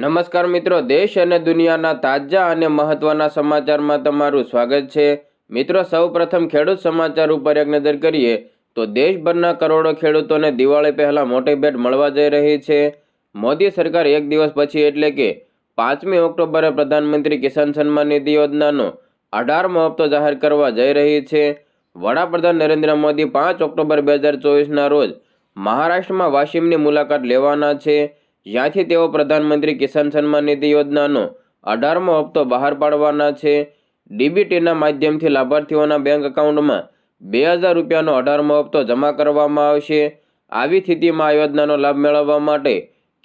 નમસ્કાર મિત્રો, દેશ અને દુનિયાના તાજા અને મહત્વના સમાચારમાં તમારું સ્વાગત છે. મિત્રો, સૌપ્રથમ ખેડૂત સમાચાર ઉપર એક નજર કરીએ તો દેશભરના કરોડો ખેડૂતોને દિવાળી પહેલા મોટી ભેટ મળવા જઈ રહી છે. મોદી સરકાર એક દિવસ પછી એટલે કે પાંચમી ઓક્ટોબરે પ્રધાનમંત્રી કિસાન સન્માન નિધિ યોજનાનો અઢારમો હપ્તો જાહેર કરવા જઈ રહી છે. વડાપ્રધાન નરેન્દ્ર મોદી પાંચ ઓક્ટોબર બે હજાર ચોવીસના રોજ મહારાષ્ટ્રમાં વાશિમની મુલાકાત લેવાના છે. જ્યાંથી તેઓ પ્રધાનમંત્રી કિસાન સન્માન નિધિ યોજનાનો અઢારમો હપ્તો બહાર પાડવાના છે. ડીબીટીના માધ્યમથી લાભાર્થીઓના બેંક એકાઉન્ટમાં બે હજાર રૂપિયાનો અઢારમો હપ્તો જમા કરવામાં આવશે. આવી સ્થિતિમાં આ યોજનાનો લાભ મેળવવા માટે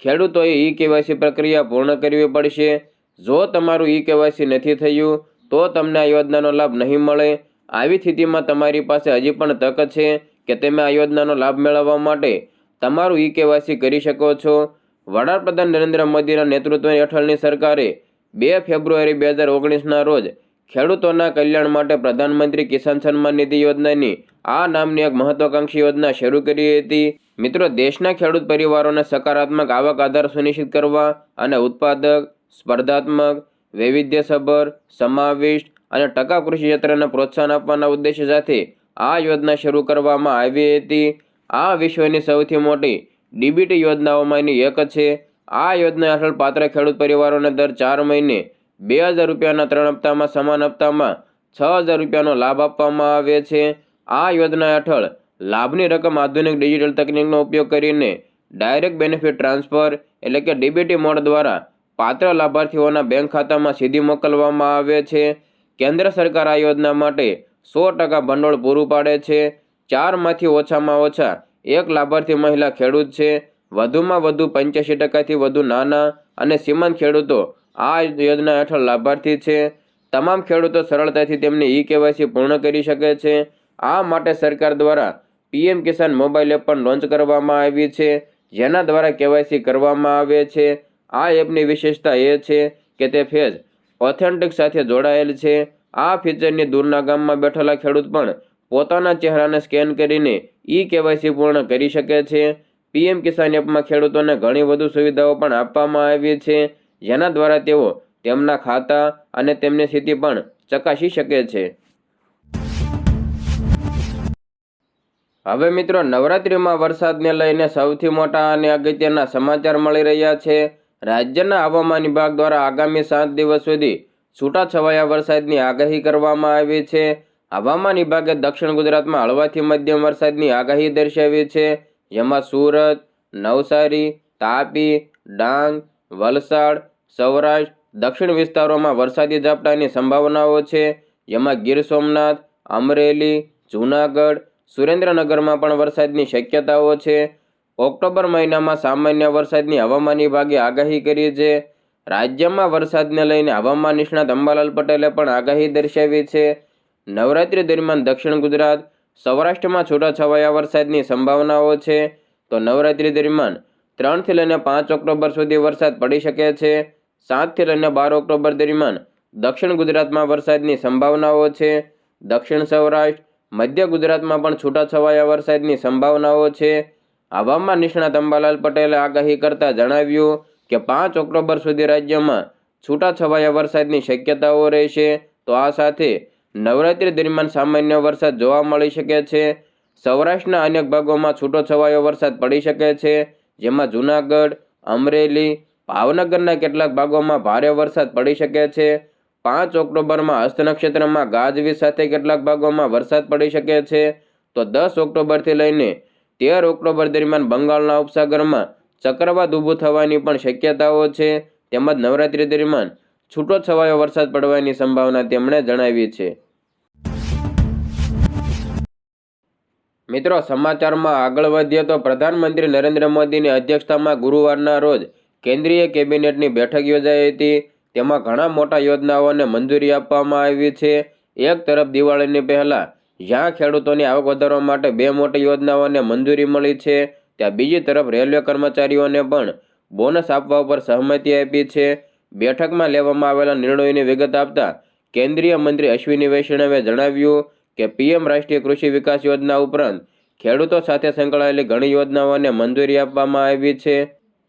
ખેડૂતોએ ઈ કેવાયસી પ્રક્રિયા પૂર્ણ કરવી પડશે. જો તમારું ઈ કેવાયસી નથી થયું, તો તમને આ યોજનાનો લાભ નહીં મળે. આવી સ્થિતિમાં તમારી પાસે હજી પણ તક છે કે તમે આ યોજનાનો લાભ મેળવવા માટે તમારું ઈ કેવાયસી કરી શકો છો. વડાપ્રધાન નરેન્દ્ર મોદીના નેતૃત્વ હેઠળની સરકારે બે ફેબ્રુઆરી બે હજાર ઓગણીસના રોજ ખેડૂતોના કલ્યાણ માટે પ્રધાનમંત્રી કિસાન સન્માન નિધિ યોજનાની આ નામની એક મહત્વાકાંક્ષી યોજના શરૂ કરી હતી. મિત્રો, દેશના ખેડૂત પરિવારોને સકારાત્મક આવક આધાર સુનિશ્ચિત કરવા અને ઉત્પાદક, સ્પર્ધાત્મક, વૈવિધ્યસભર, સમાવિષ્ટ અને ટકા કૃષિ ક્ષેત્રને પ્રોત્સાહન આપવાના ઉદ્દેશ્ય સાથે આ યોજના શરૂ કરવામાં આવી હતી. આ વિશ્વની સૌથી મોટી ડીબીટી યોજનાઓમાંની એક છે. આ યોજના હેઠળ પાત્ર ખેડૂત પરિવારોને દર ચાર મહિને બે હજાર રૂપિયાના ત્રણ હપ્તામાં સમાન હપ્તામાં છ હજાર રૂપિયાનો લાભ આપવામાં આવે છે. આ યોજના હેઠળ લાભની રકમ આધુનિક ડિજિટલ તકનીકનો ઉપયોગ કરીને ડાયરેક્ટ બેનિફિટ ટ્રાન્સફર એટલે કે ડીબીટી મોડ દ્વારા પાત્ર લાભાર્થીઓના બેંક ખાતામાં સીધી મોકલવામાં આવે છે. કેન્દ્ર સરકાર આ યોજના માટે સો ટકા ભંડોળ પૂરું પાડે છે. ચારમાંથી ઓછામાં ઓછા એક લાભાર્થી મહિલા ખેડૂત છે. વધુમાં વધુ પંચ્યાસી ટકાથી વધુ નાના અને સીમાંત ખેડૂતો આ યોજના હેઠળ લાભાર્થી છે. તમામ ખેડૂતો સરળતાથી તેમની ઈ કેવાયસી પૂર્ણ કરી શકે છે. આ માટે સરકાર દ્વારા પીએમ કિસાન મોબાઈલ એપ પણ લોન્ચ કરવામાં આવી છે, જેના દ્વારા કેવાયસી કરવામાં આવે છે. આ એપની વિશેષતા એ છે કે તે ફેઝ ઓથેન્ટિક સાથે જોડાયેલ છે. આ ફીચરની દૂરના ગામમાં બેઠેલા ખેડૂત પણ પોતાના ચહેરાને સ્કેન કરીને ઈ કેવાયસી પૂર્ણ કરી શકે છે. પીએમ કિસાન એપમાં ખેડૂતોને ઘણી વધુ સુવિધાઓ પણ આપવામાં આવી છે. જેના દ્વારા તેઓ તેમના ખાતા અને તેમની સ્થિતિ પણ ચકાસી શકે છે. હવે મિત્રો, નવરાત્રિમાં વરસાદને લઈને સૌથી મોટા અને અગત્યના સમાચાર મળી રહ્યા છે. રાજ્યના હવામાન વિભાગ દ્વારા આગામી સાત દિવસ સુધી છૂટાછવાયા વરસાદની આગાહી કરવામાં આવી છે. હવામાન વિભાગે દક્ષિણ ગુજરાતમાં હળવાથી મધ્યમ વરસાદની આગાહી દર્શાવી છે. જેમાં સુરત, નવસારી, તાપી, ડાંગ, વલસાડ, સૌરાષ્ટ્ર, દક્ષિણ વિસ્તારોમાં વરસાદી ઝાપટાની સંભાવનાઓ છે. જેમાં ગીર સોમનાથ, અમરેલી, જૂનાગઢ, સુરેન્દ્રનગરમાં પણ વરસાદની શક્યતાઓ છે. ઓક્ટોબર મહિનામાં સામાન્ય વરસાદની હવામાન વિભાગે આગાહી કરી છે. રાજ્યમાં વરસાદને લઈને હવામાન નિષ્ણાત અંબાલાલ પટેલે પણ આગાહી દર્શાવી છે. નવરાત્રી દરમિયાન દક્ષિણ ગુજરાત, સૌરાષ્ટ્રમાં છૂટાછવાયા વરસાદની સંભાવનાઓ છે. તો નવરાત્રી દરમિયાન ત્રણથી લઈને પાંચ ઓક્ટોબર સુધી વરસાદ પડી શકે છે. સાતથી લઈને બાર ઓક્ટોબર દરમિયાન દક્ષિણ ગુજરાતમાં વરસાદની સંભાવનાઓ છે. દક્ષિણ સૌરાષ્ટ્ર, મધ્ય ગુજરાતમાં પણ છૂટાછવાયા વરસાદની સંભાવનાઓ છે. હવામાન નિષ્ણાત અંબાલાલ પટેલે આગાહી કરતા જણાવ્યું કે પાંચ ઓક્ટોબર સુધી રાજ્યમાં છૂટાછવાયા વરસાદની શક્યતાઓ રહેશે. તો આ સાથે નવરાત્રી દરમિયાન સામાન્ય વરસાદ જોવા મળી શકે છે. સૌરાષ્ટ્રના અનેક ભાગોમાં છૂટોછવાયો વરસાદ પડી શકે છે. જેમાં જૂનાગઢ, અમરેલી, ભાવનગરના કેટલાક ભાગોમાં ભારે વરસાદ પડી શકે છે. પાંચ ઓક્ટોબરમાં હસ્ત નક્ષત્રમાં ગાજવીજ સાથે કેટલાક ભાગોમાં વરસાદ પડી શકે છે. તો દસ ઓક્ટોબરથી લઈને તેર ઓક્ટોબર દરમિયાન બંગાળના ઉપસાગરમાં ચક્રવાત ઊભું થવાની પણ શક્યતાઓ છે. તેમજ નવરાત્રી દરમિયાન છૂટો છવાયો વરસાદ પડવાની સંભાવના તેમણે જણાવી છે. મિત્રો, સમાચારમાં આગળ વધીએ તો પ્રધાનમંત્રી નરેન્દ્ર મોદીની અધ્યક્ષતામાં ગુરુવારના રોજ કેન્દ્રીય કેબિનેટની બેઠક યોજાઈ હતી. તેમાં ઘણા મોટા યોજનાઓને મંજૂરી આપવામાં આવી છે. એક તરફ દિવાળીની પહેલાં જ્યાં ખેડૂતોની આવક વધારવા માટે બે મોટી યોજનાઓને મંજૂરી મળી છે, ત્યાં બીજી તરફ રેલવે કર્મચારીઓને પણ બોનસ આપવા ઉપર સહમતિ આપી છે. બેઠકમાં લેવામાં આવેલા નિર્ણયોની વિગત આપતા કેન્દ્રીય મંત્રી અશ્વિની વૈષ્ણવે જણાવ્યું કે પીએમ રાષ્ટ્રીય કૃષિ વિકાસ યોજના ઉપરાંત ખેડૂતો સાથે સંકળાયેલી ઘણી યોજનાઓને મંજૂરી આપવામાં આવી છે.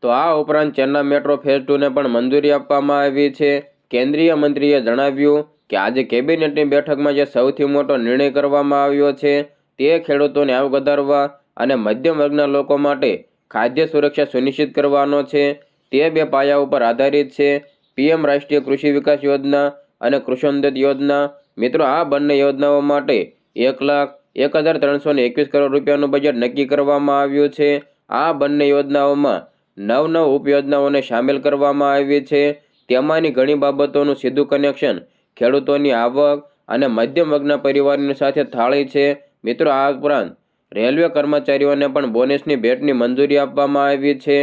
તો આ ઉપરાંત ચેન્ના મેટ્રો ફેઝ ટુને પણ મંજૂરી આપવામાં આવી છે. કેન્દ્રીય મંત્રીએ જણાવ્યું કે આજે કેબિનેટની બેઠકમાં જે સૌથી મોટો નિર્ણય કરવામાં આવ્યો છે તે ખેડૂતોને આવક વધારવા અને મધ્યમ વર્ગના લોકો માટે ખાદ્ય સુરક્ષા સુનિશ્ચિત કરવાનો છે. તે બે પાયા ઉપર આધારિત છે. પીએમ રાષ્ટ્રીય કૃષિ વિકાસ યોજના અને કૃષિ યોજના મિત્રો, આ બંને યોજનાઓ માટે એક લાખ એક હજાર ત્રણસો ને એકવીસ કરોડ રૂપિયાનું બજેટ નક્કી કરવામાં આવ્યું છે. આ બંને યોજનાઓમાં નવ નવ ઉપયોજનાઓને સામેલ કરવામાં આવી છે. તેમાંની ઘણી બાબતોનું સીધું કનેક્શન ખેડૂતોની આવક અને મધ્યમ વર્ગના પરિવારની સાથે થાળી છે. મિત્રો, આ ઉપરાંત રેલવે કર્મચારીઓને પણ બોનસની ભેટની મંજૂરી આપવામાં આવી છે.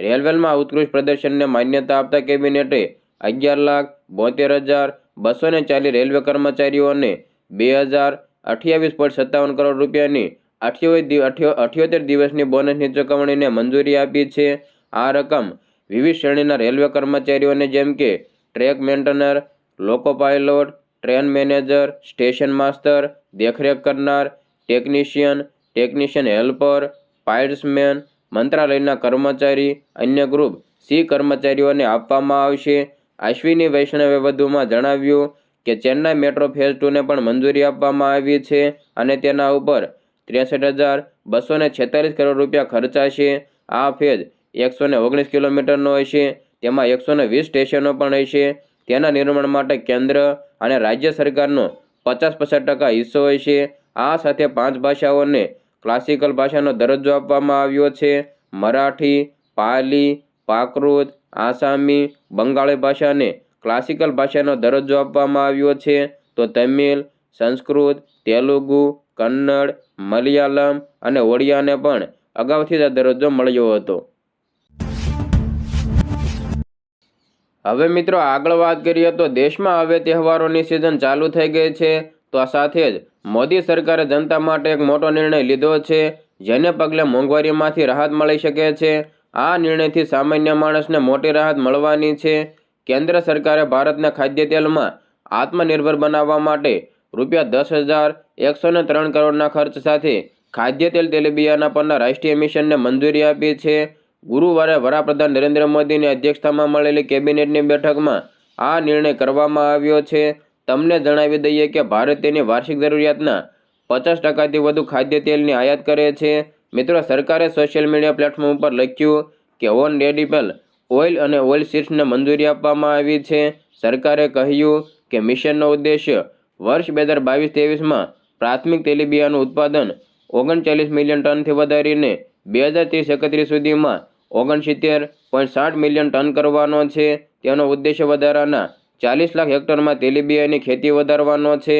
રેલવેમાં ઉત્કૃષ્ટ પ્રદર્શનને માન્યતા આપતા કેબિનેટે અગિયાર લાખ બોતેર હજાર બસો ને ચાલીસ રેલવે કર્મચારીઓને બે હજાર અઠ્યાવીસ પોઈન્ટ સત્તાવન કરોડ રૂપિયાની અઠ્યોતેર દિવસની બોનસની ચૂકવણીને મંજૂરી આપી છે. આ રકમ વિવિધ શ્રેણીના રેલવે કર્મચારીઓને જેમ કે track maintainer, loco pilot, train manager, station master, દેખરેખ કરનાર, ટેકનિશિયન ટેકનિશિયન હેલ્પર પાઇલ્સમેન મંત્રાલયના કર્મચારી, અન્ય ગ્રુપ સી કર્મચારીઓને આપવામાં આવશે. અશ્વિની વૈષ્ણવે વધુમાં જણાવ્યું કે, ચેન્નાઈ મેટ્રો ફેઝ ટુને પણ મંજૂરી આપવામાં આવી છે અને તેના ઉપર ત્રેસઠ હજાર બસો ને છેતાલીસ કરોડ રૂપિયા ખર્ચાશે આ ફેઝ એકસો ને ઓગણીસ કિલોમીટરનો હશે. તેમાં એકસો ને વીસ સ્ટેશનો પણ હશે. તેના નિર્માણ માટે કેન્દ્ર અને રાજ્ય સરકારનો પચાસ પચાસ ટકા હિસ્સો હશે. આ સાથે પાંચ ભાષાઓને ક્લાસિકલ ભાષાનો દરજ્જો આપવામાં આવ્યો છે. મરાઠી, પાલી પ્રાકૃત આસામી બંગાળી ભાષાને ક્લાસિકલ ભાષાનો દરજ્જો આપવામાં આવ્યો છે. તો તમિલ, સંસ્કૃત, તેલુગુ, કન્નડ, મલયાલમ અને ઓડિયાને પણ અગાઉથી જ દરજ્જો મળ્યો હતો. હવે મિત્રો આગળ વાત કરીએ તો દેશમાં હવે તહેવારોની સિઝન ચાલુ થઈ ગઈ છે. તો આ સાથે જ મોદી સરકારે જનતા માટે એક મોટો નિર્ણય લીધો છે. જેને પગલે મોંઘવારીમાંથી રાહત મળી શકે છે. આ નિર્ણયથી સામાન્ય માણસને મોટી રાહત મળવાની છે. કેન્દ્ર સરકારે ભારતના ખાદ્ય તેલમાં આત્મનિર્ભર બનાવવા માટે રૂપિયા દસ હજાર એકસો ને ત્રણ કરોડના ખર્ચ સાથે ખાદ્ય તેલ તેલીબિયાના પરના રાષ્ટ્રીય મિશનને મંજૂરી આપી છે. ગુરુવારે વડાપ્રધાન નરેન્દ્ર મોદીની અધ્યક્ષતામાં મળેલી કેબિનેટની બેઠકમાં આ નિર્ણય કરવામાં આવ્યો છે. તમને જણાવી દઈએ કે ભારત તેની વાર્ષિક જરૂરિયાતના પચાસ ટકાથી વધુ ખાદ્ય તેલની આયાત કરે છે. મિત્રો, સરકારે સોશિયલ મીડિયા પ્લેટફોર્મ ઉપર લખ્યું કે ઓન રેડિબલ ઓઇલ અને ઓઇલ સીડ્સને મંજૂરી આપવામાં આવી છે. સરકારે કહ્યું કે મિશનનો ઉદ્દેશ્ય વર્ષ બે હજાર બાવીસ ત્રેવીસમાં પ્રાથમિક તેલીબિયાનું ઉત્પાદન ઓગણચાલીસ મિલિયન ટનથી વધારીને બે હજાર ત્રીસ એકત્રીસ સુધીમાં ઓગણસિત્તેર પોઈન્ટ સાઠ મિલિયન ટન કરવાનો છે. તેનો ઉદ્દેશ્ય વધારાના ચાલીસ લાખ હેક્ટરમાં તેલીબિયાની ખેતી વધારવાનો છે.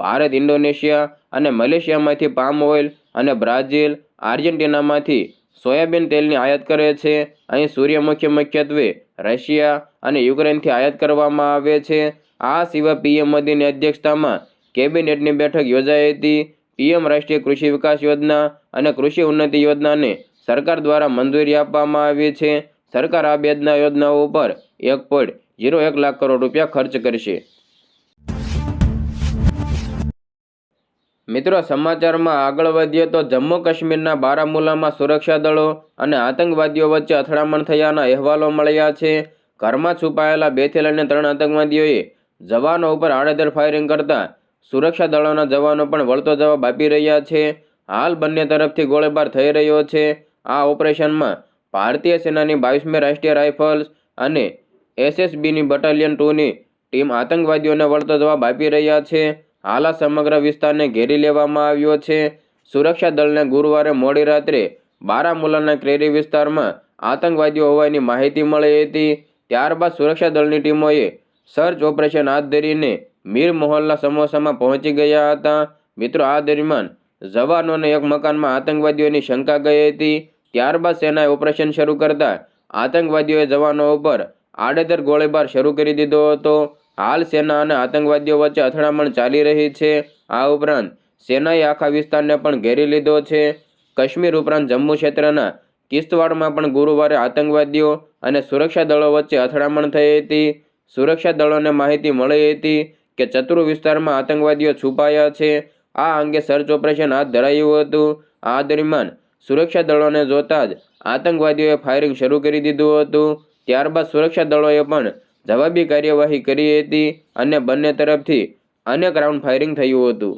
ભારત, ઇન્ડોનેશિયા અને મલેશિયામાંથી પામ ઓઇલ અને બ્રાઝિલ આર્જેન્ટિનામાંથી સોયાબીન તેલની આયાત કરે છે. અહીં સૂર્યમુખી મુખ્યત્વે રશિયા અને યુક્રેનથી આયાત કરવામાં આવે છે. આ સિવાય પીએમ મોદીની અધ્યક્ષતામાં કેબિનેટની બેઠક યોજાઈ હતી. પીએમ રાષ્ટ્રીય કૃષિ વિકાસ યોજના અને કૃષિ ઉન્નતિ યોજનાને સરકાર દ્વારા મંજૂરી આપવામાં આવી છે. સરકાર આ બે યોજનાઓ ઉપર એક પોઈન્ટ ઝીરો એક લાખ કરોડ રૂપિયા ખર્ચ કરશે. મિત્રો, સમાચારમાં આગળ વધીએ તો જમ્મુ કાશ્મીરના બારામુલામાં સુરક્ષા દળો અને આતંકવાદીઓ વચ્ચે અથડામણ થયાના અહેવાલો મળ્યા છે. ઘરમાં છુપાયેલા બેથી લઈને ત્રણ આતંકવાદીઓએ જવાનો ઉપર આડેધડ ફાયરિંગ કરતા સુરક્ષા દળોના જવાનો પણ વળતો જવાબ આપી રહ્યા છે. હાલ બંને તરફથી ગોળીબાર થઈ રહ્યો છે. આ ઓપરેશનમાં ભારતીય સેનાની બાવીસમી રાષ્ટ્રીય રાઇફલ્સ અને એસએસબીની બટાલિયન ટુની ટીમ આતંકવાદીઓને વળતો જવાબ આપી રહ્યા છે. હાલ આ સમગ્ર વિસ્તારને ઘેરી લેવામાં આવ્યો છે. સુરક્ષા દળને ગુરુવારે મોડી રાત્રે બારામુલાના ક્રેરી વિસ્તારમાં આતંકવાદીઓ હોવાની માહિતી મળી હતી. ત્યારબાદ સુરક્ષા દળની ટીમોએ સર્ચ ઓપરેશન હાથ ધરીને મીર મોહલ્લા સમોસામાં પહોંચી ગયા હતા. મિત્રો, આ દરમિયાન જવાનોને એક મકાનમાં આતંકવાદીઓની શંકા ગઈ હતી. ત્યારબાદ સેનાએ ઓપરેશન શરૂ કરતા આતંકવાદીઓએ જવાનો ઉપર આડેધર ગોળીબાર શરૂ કરી દીધો હતો. હાલ સેના અને આતંકવાદીઓ વચ્ચે અથડામણ ચાલી રહી છે. આ ઉપરાંત સેનાએ આખા વિસ્તારને પણ ઘેરી લીધો છે. કાશ્મીર ઉપરાંત જમ્મુ ક્ષેત્રના કિશ્તવાડમાં પણ ગુરુવારે આતંકવાદીઓ અને સુરક્ષા દળો વચ્ચે અથડામણ થઈ હતી. સુરક્ષા દળોને માહિતી મળી હતી કે ચતુર વિસ્તારમાં આતંકવાદીઓ છુપાયા છે. આ અંગે સર્ચ ઓપરેશન હાથ ધરાયું હતું. આ દરમિયાન સુરક્ષા દળોને જોતા જ આતંકવાદીઓએ ફાયરિંગ શરૂ કરી દીધું હતું. ત્યારબાદ સુરક્ષા દળોએ પણ જવાબી કાર્યવાહી કરી હતી અને બંને તરફથી અનેક રાઉન્ડ ફાયરિંગ થયું હતું.